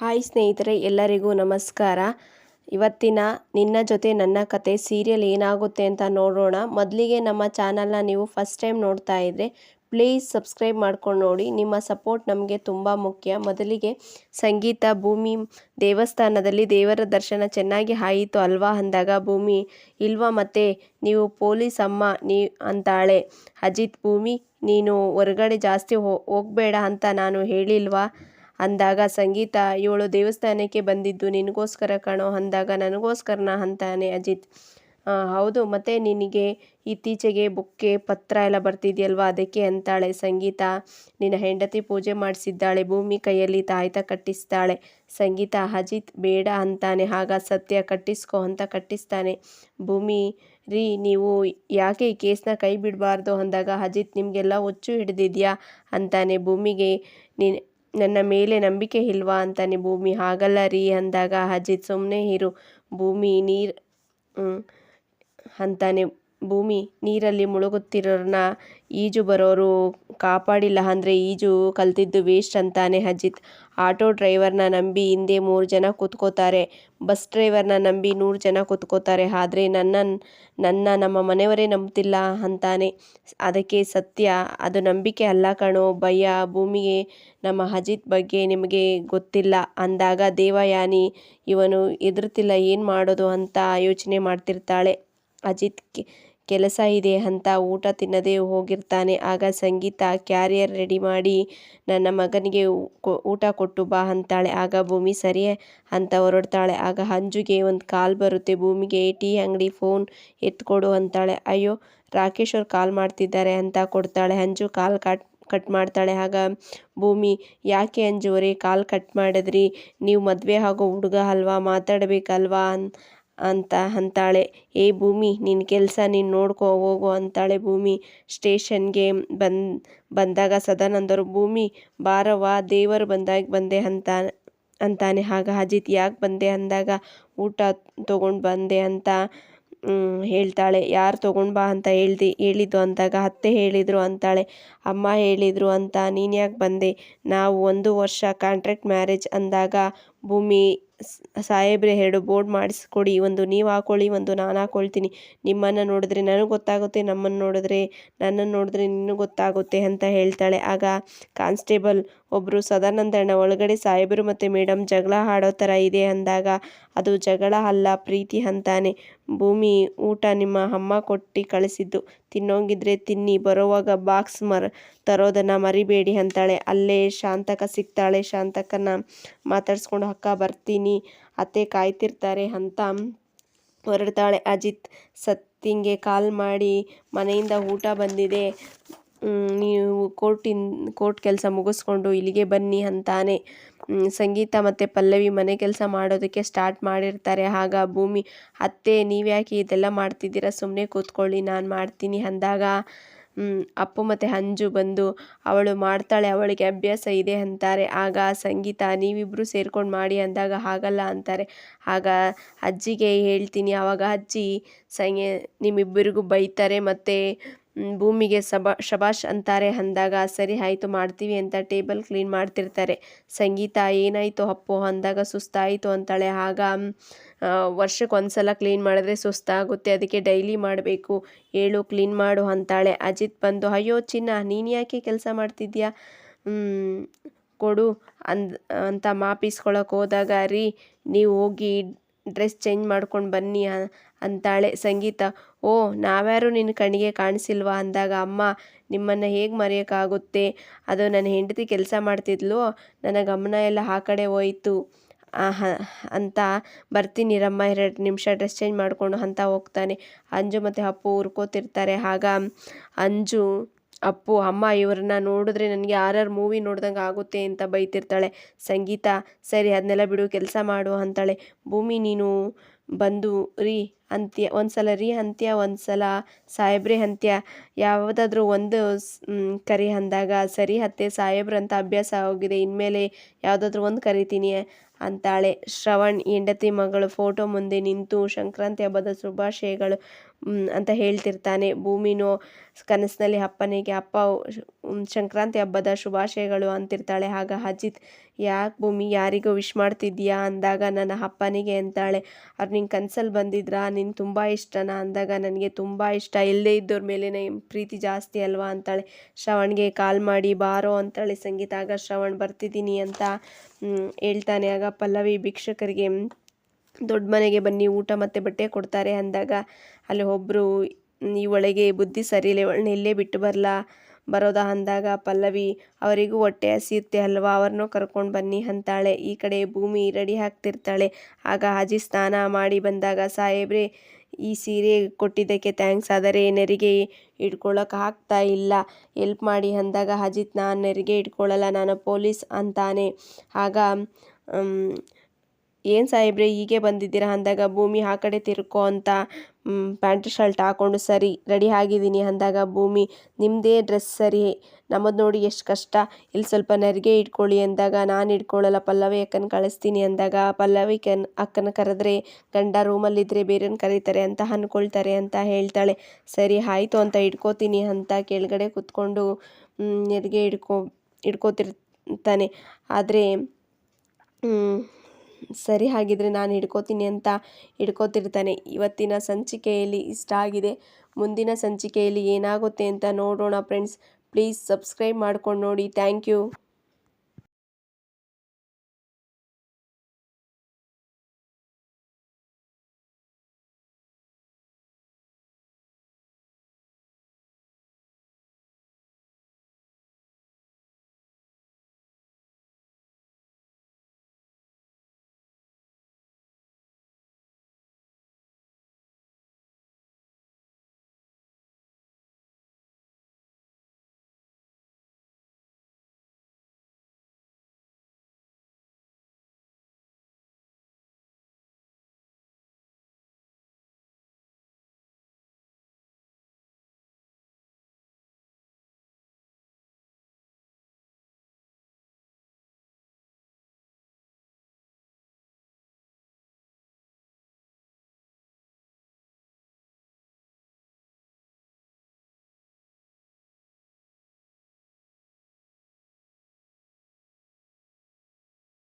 Hi ಸ್ನೇಹಿತರೆ, ಎಲ್ಲರಿಗೂ ನಮಸ್ಕಾರ. ಇವತ್ತಿನ ನಿನ್ನ ಜೊತೆ ನನ್ನ ಕತೆ ಸೀರಿಯಲ್ ಏನಾಗುತ್ತೆ ಅಂತ ನೋಡೋಣ. ಮೊದಲಿಗೆ ನಮ್ಮ ಚಾನಲ್ನ ನೀವು ಫಸ್ಟ್ ಟೈಮ್ ನೋಡ್ತಾ ಇದ್ದರೆ ಪ್ಲೀಸ್ ಸಬ್ಸ್ಕ್ರೈಬ್ ಮಾಡ್ಕೊಂಡು ನೋಡಿ. ನಿಮ್ಮ ಸಪೋರ್ಟ್ ನಮಗೆ ತುಂಬ ಮುಖ್ಯ. ಮೊದಲಿಗೆ ಸಂಗೀತ, ಭೂಮಿ, ದೇವಸ್ಥಾನದಲ್ಲಿ ದೇವರ ದರ್ಶನ ಚೆನ್ನಾಗಿ ಆಯಿತು ಅಲ್ವಾ ಅಂದಾಗ, ಭೂಮಿ ಇಲ್ವಾ ಮತ್ತೆ ನೀವು ಪೊಲೀಸ್ ಅಮ್ಮ ನೀ ಅಂತಾಳೆ. ಅಜಿತ್, ಭೂಮಿ, ನೀನು ಹೊರಗಡೆ ಜಾಸ್ತಿ ಹೋಗಬೇಡ ಅಂತ ನಾನು ಹೇಳಿಲ್ವಾ? ಅಂದಾಗ ಸಂಗೀತ ಇವಳು ದೇವಸ್ಥಾನಕ್ಕೆ ಬಂದಿದ್ದು ನಿನಗೋಸ್ಕರ ಕಣೋ ಅಂದಾಗ ನನಗೋಸ್ಕರನ ಅಂತಾನೆ ಅಜಿತ್. ಹೌದು, ಮತ್ತೆ ನಿನಗೆ ಇತ್ತೀಚೆಗೆ ಬುಕ್ಕೆ ಪತ್ರ ಎಲ್ಲ ಬರ್ತಿದೆಯಲ್ವಾ? ಅದಕ್ಕೆ ಅಂತಾಳೆ ಸಂಗೀತ. ನಿನ್ನ ಹೆಂಡತಿ ಪೂಜೆ ಮಾಡಿಸಿದ್ದಾಳೆ, ಭೂಮಿ ಕೈಯಲ್ಲಿ ತಾಯ್ತ ಕಟ್ಟಿಸ್ತಾಳೆ. ಸಂಗೀತ, ಅಜಿತ್ ಬೇಡ ಅಂತಾನೆ, ಆಗ ಸತ್ಯ ಕಟ್ಟಿಸ್ಕೊ ಅಂತ ಕಟ್ಟಿಸ್ತಾನೆ. ಭೂಮಿ, ರೀ, ನೀವು ಯಾಕೆ ಈ ಕೇಸ್ನ ಕೈ ಬಿಡಬಾರ್ದು ಅಂದಾಗ, ಅಜಿತ್, ನಿಮಗೆಲ್ಲ ಹುಚ್ಚು ಹಿಡಿದಿದ್ಯಾ ಅಂತಾನೆ ಭೂಮಿಗೆ. ನೀನು ನನ್ನ ಮೇಲೆ ನಂಬಿಕೆ ಇಲ್ವಾ ಅಂತಾನೆ ಭೂಮಿ ಹಾಗಲ್ಲ ರೀ ಅಂದಾಗ ಅಜಿತ್ ಸುಮ್ಮನೆ ಇರು. ಭೂಮಿ ನೀರು ಅಂತಾನೆ. ಭೂಮಿ ನೀರಲ್ಲಿ ಮುಳುಗುತ್ತಿರೋರನ್ನ ಈಜು ಬರೋರು ಕಾಪಾಡಿಲ್ಲ ಅಂದರೆ ಈಜು ಕಲ್ತಿದ್ದು ವೇಸ್ಟ್ ಅಂತಾನೆ ಅಜಿತ್. ಆಟೋ ಡ್ರೈವರ್ನ ನಂಬಿ ಹಿಂದೆ ಮೂರು ಜನ ಕೂತ್ಕೋತಾರೆ. ಬಸ್ ಡ್ರೈವರ್ನ ನಂಬಿ ನೂರು ಜನ ಕೂತ್ಕೋತಾರೆ. ಆದರೆ ನನ್ನ ನನ್ನ ನಮ್ಮ ಮನೆಯವರೇ ನಂಬ್ತಿಲ್ಲ ಅಂತಾನೆ. ಅದಕ್ಕೆ ಸತ್ಯ, ಅದು ನಂಬಿಕೆ ಅಲ್ಲ ಕಣೋ. ಭಯ ಭೂಮಿಗೆ ನಮ್ಮ ಅಜಿತ್ ಬಗ್ಗೆ ನಿಮಗೆ ಗೊತ್ತಿಲ್ಲ. ಅಂದಾಗ ದೇವಯಾನಿ, ಇವನು ಎದುರ್ತಿಲ್ಲ ಏನು ಮಾಡೋದು? ಅಂತ ಯೋಚನೆ ಮಾಡ್ತಿರ್ತಾಳೆ. ಅಜಿತ್ ಕೆಲಸ ಇದೆ ಅಂತ ಊಟ ತಿನ್ನದೇ ಹೋಗಿರ್ತಾನೆ. ಆಗ ಸಂಗೀತ ಕ್ಯಾರಿಯರ್ ರೆಡಿ ಮಾಡಿ, ನನ್ನ ಮಗನಿಗೆ ಊಟ ಕೊಟ್ಟು ಬಾ ಅಂತಾಳೆ. ಆಗ ಭೂಮಿ ಸರಿ ಅಂತ ಹೊರಡ್ತಾಳೆ. ಆಗ ಹಂಜುಗೆ ಒಂದು ಕಾಲ್ ಬರುತ್ತೆ. ಭೂಮಿಗೆ, ಟೀ, ಅಂಗಡಿ, ಫೋನ್ ಎತ್ಕೊಡು ಅಂತಾಳೆ. ಅಯ್ಯೋ, ರಾಕೇಶ್ ಅವ್ರು ಕಾಲ್ ಮಾಡ್ತಿದ್ದಾರೆ ಅಂತ ಕೊಡ್ತಾಳೆ. ಹಂಜು ಕಾಲ್ ಕಟ್ ಕಟ್ ಮಾಡ್ತಾಳೆ. ಆಗ ಭೂಮಿ, ಯಾಕೆ ಅಂಜುವರೆ ಕಾಲ್ ಕಟ್ ಮಾಡಿದ್ರಿ? ನೀವು ಮದುವೆ ಆಗೋ ಹುಡುಗ ಅಲ್ವಾ? ಮಾತಾಡಬೇಕಲ್ವಾ? ಅನ್ ಅಂತ ಅಂತಾಳೆ. ಏ ಭೂಮಿ ನಿನ್ನ ಕೆಲಸ ನೀನು ನೋಡ್ಕೊ, ಹೋಗು ಅಂತಾಳೆ ಭೂಮಿ. ಸ್ಟೇಷನ್ಗೆ ಬಂದು, ಬಂದಾಗ ಸದಾನಂದರು ಭೂಮಿ ಬಾರವ್ವ ದೇವರು ಬಂದಾಗ ಬಂದೆ ಅಂತ, ಅಂತಾನೆ. ಆಗ ಅಜಿತ್ ಯಾಕೆ ಬಂದೆ ಅಂದಾಗ, ಊಟ ತೊಗೊಂಡು ಬಂದೆ ಅಂತ ಹೇಳ್ತಾಳೆ. ಯಾರು ತೊಗೊಂಡು ಬಾ ಅಂತ ಹೇಳ್ದಿ, ಹೇಳಿದ್ದು ಅಂದಾಗ ಅತ್ತೆ ಹೇಳಿದರು ಅಂತಾಳೆ. ಅಮ್ಮ ಹೇಳಿದರು ಅಂತ, ನೀನು ಯಾಕೆ ಬಂದೆ? ನಾವು ಒಂದು ವರ್ಷ ಕಾಂಟ್ರಾಕ್ಟ್ ಮ್ಯಾರೇಜ್ ಅಂದಾಗ ಭೂಮಿ ಸಾಹೇಬ್ರೆ ಎರಡು ಬೋರ್ಡ್ ಮಾಡಿಸ್ಕೊಡಿ, ಒಂದು ನೀವು ಹಾಕೊಳ್ಳಿ, ಒಂದು ನಾನು ಹಾಕೊಳ್ತೀನಿ. ನಿಮ್ಮನ್ನು ನೋಡಿದ್ರೆ ನನಗೆ ಗೊತ್ತಾಗುತ್ತೆ, ನಮ್ಮನ್ನು ನೋಡಿದ್ರೆ ನನ್ನನ್ನು ನೋಡಿದ್ರೆ ನಿನ್ನೂ ಗೊತ್ತಾಗುತ್ತೆ ಅಂತ ಹೇಳ್ತಾಳೆ. ಆಗ ಕಾನ್ಸ್ಟೇಬಲ್ ಒಬ್ಬರು ಸದಾನಂದಣ್ಣ ಒಳಗಡೆ ಸಾಹೇಬರು ಮತ್ತು ಮೇಡಮ್ ಜಗಳ ಹಾಡೋ ಥರ ಇದೆ ಅಂದಾಗ, ಅದು ಜಗಳ ಅಲ್ಲ, ಪ್ರೀತಿ ಅಂತಾನೆ. ಭೂಮಿ ಊಟ ನಿಮ್ಮ ಅಮ್ಮ ಕೊಟ್ಟು ಕಳಿಸಿದ್ದು. ತಿನ್ನೋಂಗಿದ್ರೆ ತಿನ್ನಿ, ಬರೋವಾಗ ಬಾಕ್ಸ್ ಮರ, ತರೋದನ್ನು ಮರಿಬೇಡಿ ಅಂತಾಳೆ. ಅಲ್ಲೇ ಶಾಂತಕ ಸಿಗ್ತಾಳೆ. ಶಾಂತಕನ ಮಾತಾಡ್ಸ್ಕೊಂಡು ಅಕ್ಕ ಬರ್ತೀನಿ. ಅತ್ತೆ ಕಾಯ್ತಿರ್ತಾರೆ. ಅಂತ ಹೊರಡ್ತಾಳೆ ಅಜಿತ್. ಸತ್ತಿಂಗೆ ಕಾಲ್ ಮಾಡಿ ಮನೆಯಿಂದ ಊಟ ಬಂದಿದೆ. ನೀವು ಕೋರ್ಟಿನ್, ಕೋರ್ಟ್ ಕೆಲಸ ಮುಗಿಸ್ಕೊಂಡು ಇಲ್ಲಿಗೆ ಬನ್ನಿ ಅಂತಾನೆ. ಸಂಗೀತ ಮತ್ತು ಪಲ್ಲವಿ ಮನೆ ಕೆಲಸ ಮಾಡೋದಕ್ಕೆ ಸ್ಟಾರ್ಟ್ ಮಾಡಿರ್ತಾರೆ. ಆಗ ಭೂಮಿ, ಅತ್ತೆ, ನೀವ್ಯಾಕೆ ಇದೆಲ್ಲ ಮಾಡ್ತಿದ್ದೀರಾ? ಸುಮ್ಮನೆ ಕೂತ್ಕೊಳ್ಳಿ, ನಾನು ಮಾಡ್ತೀನಿ. ಅಂದಾಗ ಅಪ್ಪು ಮತ್ತು ಅಂಜು ಬಂದು ಅವಳು ಮಾಡ್ತಾಳೆ, ಅವಳಿಗೆ ಅಭ್ಯಾಸ ಇದೆ ಅಂತಾರೆ. ಆಗ ಸಂಗೀತ ನೀವಿಬ್ಬರು ಸೇರ್ಕೊಂಡು ಮಾಡಿ ಅಂದಾಗ ಹಾಗಲ್ಲ ಅಂತಾರೆ. ಆಗ ಅಜ್ಜಿಗೆ ಹೇಳ್ತೀನಿ ಆವಾಗ ಅಜ್ಜಿ ಸಂಗೆ ನಿಮ್ಮಿಬ್ಬರಿಗೂ ಬೈತಾರೆ, ಮತ್ತು ಭೂಮಿಗೆ ಸಬಾ ಶಬಾಷ್ ಅಂತಾರೆ. ಅಂದಾಗ ಸರಿ ಆಯಿತು ಮಾಡ್ತೀವಿ ಅಂತ ಟೇಬಲ್ ಕ್ಲೀನ್ ಮಾಡ್ತಿರ್ತಾರೆ. ಸಂಗೀತ, ಏನಾಯಿತು ಅಪ್ಪು? ಅಂದಾಗ ಸುಸ್ತಾಯಿತು ಅಂತಾಳೆ. ಆಗ ವರ್ಷಕ್ಕೆ ಒಂದು ಸಲ ಕ್ಲೀನ್ ಮಾಡಿದ್ರೆ ಸುಸ್ತಾಗುತ್ತೆ. ಅದಕ್ಕೆ ಡೈಲಿ ಮಾಡಬೇಕು. ಹೇಳು ಕ್ಲೀನ್ ಮಾಡು ಅಂತಾಳೆ. ಅಜಿತ್ ಬಂದು, ಅಯ್ಯೋ, ಚಿನ್ನ, ನೀನು ಯಾಕೆ ಕೆಲಸ ಮಾಡ್ತಿದ್ಯಾ? ಕೊಡು ಅಂದ್, ಅಂತ ಮಾಪಿಸ್ಕೊಳಕ್ಕೆ ಹೋದಾಗ, ರೀ, ನೀವು ಹೋಗಿ ಡ್ರೆಸ್ ಚೇಂಜ್ ಮಾಡ್ಕೊಂಡು ಬನ್ನಿ ಅಂತಾಳೆ ಸಂಗೀತ. ಓ, ನಾವ್ಯಾರು ನಿನ್ನ ಕಣ್ಣಿಗೆ ಕಾಣಿಸಿಲ್ವಾ? ಅಂದಾಗ, ಅಮ್ಮ, ನಿಮ್ಮನ್ನು ಹೇಗೆ ಮರೆಯೋಕ್ಕಾಗುತ್ತೆ? ಅದು ನನ್ನ ಹೆಂಡತಿ ಕೆಲಸ ಮಾಡ್ತಿದ್ಲು, ನನ್ನ ಗಮನ ಎಲ್ಲ ಆ ಕಡೆ ಹೋಯಿತು. ಅಂತ ಬರ್ತೀನಿ ರಮ್ಮ, ಎರಡು ನಿಮಿಷ ಡ್ರೆಸ್ ಚೇಂಜ್ ಮಾಡಿಕೊಂಡು ಅಂತ ಹೋಗ್ತಾನೆ. ಅಂಜು ಮತ್ತು ಅಪ್ಪು ಹುರ್ಕೋತಿರ್ತಾರೆ ಆಗ ಅಂಜು ಅಪ್ಪು, ಅಮ್ಮ ಇವ್ರನ್ನ ನೋಡಿದ್ರೆ ನನಗೆ ಯಾರ್ಯಾರು ಮೂವಿ ನೋಡ್ದಂಗೆ ಆಗುತ್ತೆ ಅಂತ ಬೈತಿರ್ತಾಳೆ. ಸಂಗೀತ, ಸರಿ ಅದನ್ನೆಲ್ಲ ಬಿಡು, ಕೆಲಸ ಮಾಡು ಅಂತಾಳೆ. ಭೂಮಿ, ನೀನು ಬಂದು ರೀ ಅಂತ್ಯ ಒಂದು ಸಲ ರೀ ಅಂತ್ಯ ಒಂದು ಸಲ ಸಾಹೇಬ್ರೆ ಅಂತ್ಯ. ಯಾವುದಾದ್ರೂ ಒಂದು ಕರಿ ಅಂದಾಗ ಸರಿ ಅತ್ತೆ ಸಾಹೇಬ್ರಂತ ಅಭ್ಯಾಸ ಆಗಿದೆ ಇನ್ಮೇಲೆ ಯಾವುದಾದ್ರೂ ಒಂದು ಕರಿತೀನಿ ಅಂತಾಳೆ. ಶ್ರವಣ್, ಹೆಂಡತಿ ಮಗಳು ಫೋಟೋ ಮುಂದೆ ನಿಂತು, ಸಂಕ್ರಾಂತಿ ಹಬ್ಬದ ಶುಭಾಶಯಗಳು. ಅಂತ ಹೇಳ್ತಿರ್ತಾನೆ. ಭೂಮಿನೂ, ಕನಸಿನಲ್ಲಿ ಅಪ್ಪನಿಗೆ ಅಪ್ಪ ಸಂಕ್ರಾಂತಿ ಹಬ್ಬದ ಶುಭಾಶಯಗಳು ಅಂತಿರ್ತಾಳೆ. ಆಗ ಅಜಿತ್, ಯಾಕೆ ಭೂಮಿ, ಯಾರಿಗೋ ವಿಶ್ ಮಾಡ್ತಿದ್ಯಾ ಅಂದಾಗ ನನ್ನ ಅಪ್ಪನಿಗೆ ಅಂತಾಳೆ. ಅವ್ರು ನಿನ್ನ ಕನಸಲ್ಲಿ ಬಂದಿದ್ರಾ? ನಿನ್ನ ತುಂಬ ಇಷ್ಟನಾ? ಅಂದಾಗ ನನಗೆ ತುಂಬ ಇಷ್ಟ. ಇಲ್ಲದೇ ಇದ್ದವ್ರ ಮೇಲೆ ಪ್ರೀತಿ ಜಾಸ್ತಿ ಅಲ್ವಾ? ಅಂತಾಳೆ. ಶ್ರವಣ್ಗೆ ಕಾಲ್ ಮಾಡಿ, ಬಾರೋ ಅಂತಾಳೆ ಸಂಗೀತ. ಆಗ ಶ್ರವಣ್, ಬರ್ತಿದ್ದೀನಿ ಅಂತ ಹೇಳ್ತಾನೆ. ಆಗ ಪಲ್ಲವಿ, ಭಿಕ್ಷಕರಿಗೆ, ದೊಡ್ಡ ಮನೆಗೆ ಬನ್ನಿ. ಊಟ ಮತ್ತು ಬಟ್ಟೆ ಕೊಡ್ತಾರೆ ಅಂದಾಗ ಅಲ್ಲಿ ಒಬ್ಬರು ಈ ಒಳಗೆ ಬುದ್ಧಿ ಸರಿಯಿಲ್ಲ ಇವಳನ್ನ ಇಲ್ಲೇ ಬಿಟ್ಟು ಬರಲ್ಲ ಬರೋದ ಅಂದಾಗ ಪಲ್ಲವಿ, ಅವರಿಗೂ ಹೊಟ್ಟೆ ಹಸಿಯುತ್ತೆ ಅಲ್ವಾ? ಅವ್ರನ್ನೂ ಕರ್ಕೊಂಡು ಬನ್ನಿ ಅಂತಾಳೆ. ಈ ಕಡೆ ಭೂಮಿ ರೆಡಿ ಆಗ್ತಿರ್ತಾಳೆ. ಆಗ ಅಜಿ ಸ್ನಾನ ಮಾಡಿ ಬಂದಾಗ, ಸಾಹೇಬ್ರೆ, ಈ ಸೀರೆ ಕೊಟ್ಟಿದ್ದಕ್ಕೆ ಥ್ಯಾಂಕ್ಸ್. ಆದರೆ ನೆರಿಗೆ ಇಟ್ಕೊಳ್ಳೋಕೆ ಆಗ್ತಾ ಇಲ್ಲ. ಎಲ್ಪ್ ಮಾಡಿ ಅಂದಾಗ ಅಜಿತ್, ನಾನು ನೆರಿಗೆ ಇಟ್ಕೊಳ್ಳಲ್ಲ ನಾನು ಪೊಲೀಸ್ ಅಂತಾನೆ. ಆಗ ಏನು ಸಾಹೇಬ್ರೆ, ಹೀಗೆ ಬಂದಿದ್ದೀರಾ? ಅಂದಾಗ ಭೂಮಿ ಆ ಕಡೆ ತಿರ್ಕೋ ಅಂತ ಪ್ಯಾಂಟ್ ಶರ್ಟ್ ಹಾಕ್ಕೊಂಡು ಸರಿ, ರೆಡಿ ಆಗಿದ್ದೀನಿ ಅಂದಾಗ ಭೂಮಿ ನಿಮ್ಮದೇ ಡ್ರೆಸ್ ಸರಿ, ನಮ್ಮದು ನೋಡಿ ಎಷ್ಟು ಕಷ್ಟ. ಇಲ್ಲಿ ಸ್ವಲ್ಪ ನೆರಿಗೆ ಇಟ್ಕೊಳ್ಳಿ ಅಂದಾಗ, ನಾನು ಇಟ್ಕೊಳ್ಳಲ್ಲ ಪಲ್ಲವಿ ಅಕ್ಕನ ಕಳಿಸ್ತೀನಿ ಅಂದಾಗ, ಪಲ್ಲವಿ ಕನ್, ಅಕ್ಕನ ಕರೆದ್ರೆ, ಗಂಡ ರೂಮಲ್ಲಿದ್ದರೆ ಬೇರೆಯವ್ರನ್ನ ಕರೀತಾರೆ ಅಂತ ಅಂದ್ಕೊಳ್ತಾರೆ ಅಂತ ಹೇಳ್ತಾಳೆ. ಸರಿ, ಆಯಿತು ಅಂತ ಇಟ್ಕೋತೀನಿ ಅಂತ ಕೆಳಗಡೆ ಕೂತ್ಕೊಂಡು ನೆರಿಗೆ ಇಟ್ಕೊ, ಇಟ್ಕೋತಿರ್ತಾನೆ. ಆದರೆ ಸರಿ ಹಾಗಿದ್ರೆ ನಾನು ಹಿಡ್ಕೋತೀನಿ ಅಂತ ಹಿಡ್ಕೋತಿರ್ತಾನೆ. ಇವತ್ತಿನ ಸಂಚಿಕೆಯಲ್ಲಿ ಇಷ್ಟ ಆಗಿದೆ. ಮುಂದಿನ ಸಂಚಿಕೆಯಲ್ಲಿ ಏನಾಗುತ್ತೆ ಅಂತ ನೋಡೋಣ ಫ್ರೆಂಡ್ಸ್. ಪ್ಲೀಸ್ ಸಬ್ಸ್ಕ್ರೈಬ್ ಮಾಡ್ಕೊಂಡು ನೋಡಿ. Thank you.